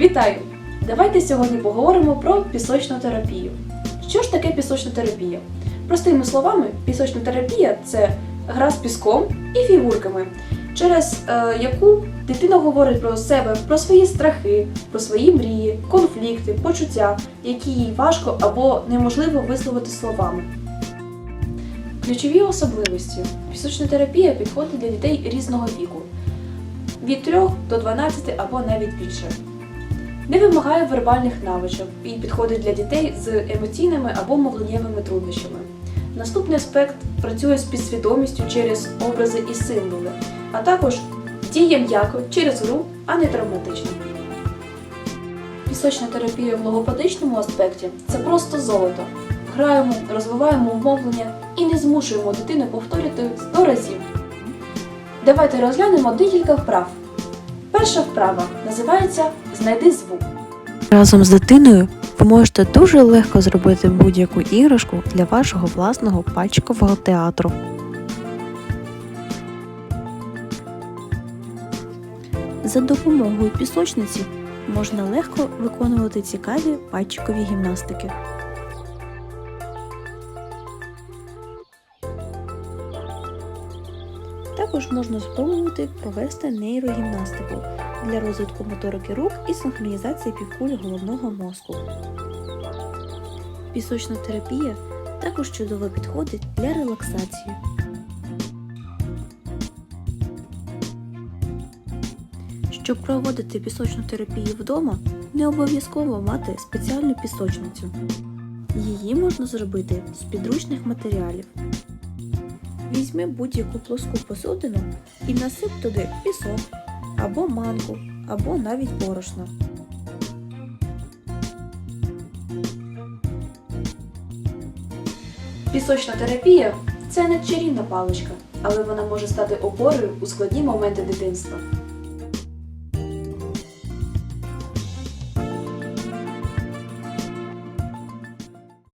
Вітаю! Давайте сьогодні поговоримо про пісочну терапію. Що ж таке пісочна терапія? Простими словами, пісочна терапія це гра з піском і фігурками, через е, яку дитина говорить про себе, про свої страхи, про свої мрії, конфлікти, почуття, які їй важко або неможливо висловити словами. Ключові особливості. Пісочна терапія підходить для дітей різного віку від 3 до 12 або навіть більше. Не вимагає вербальних навичок і підходить для дітей з емоційними або мовленнєвими труднощами. Наступний аспект працює з підсвідомістю через образи і символи, а також діє м'яко через гру, а не травматично. Пісочна терапія в логопедичному аспекті це просто золото. Граємо, розвиваємо мовлення і не змушуємо дитину повторювати 100 разів. Давайте розглянемо декілька вправ. Перша вправа називається Знайди звук. Разом з дитиною ви можете дуже легко зробити будь-яку іграшку для вашого власного пальчикового театру. За допомогою пісочниці можна легко виконувати цікаві пальчикові гімнастики. Також можна спробувати провести нейрогімнастику для розвитку моторики рук і синхронізації півкулі головного мозку. Пісочна терапія також чудово підходить для релаксації. Щоб проводити пісочну терапію вдома, не обов'язково мати спеціальну пісочницю. Її можна зробити з підручних матеріалів. Візьми будь-яку плоску посудину і насип туди пісок або манку, або навіть борошно. Пісочна терапія це не чарівна паличка, але вона може стати опорою у складні моменти дитинства.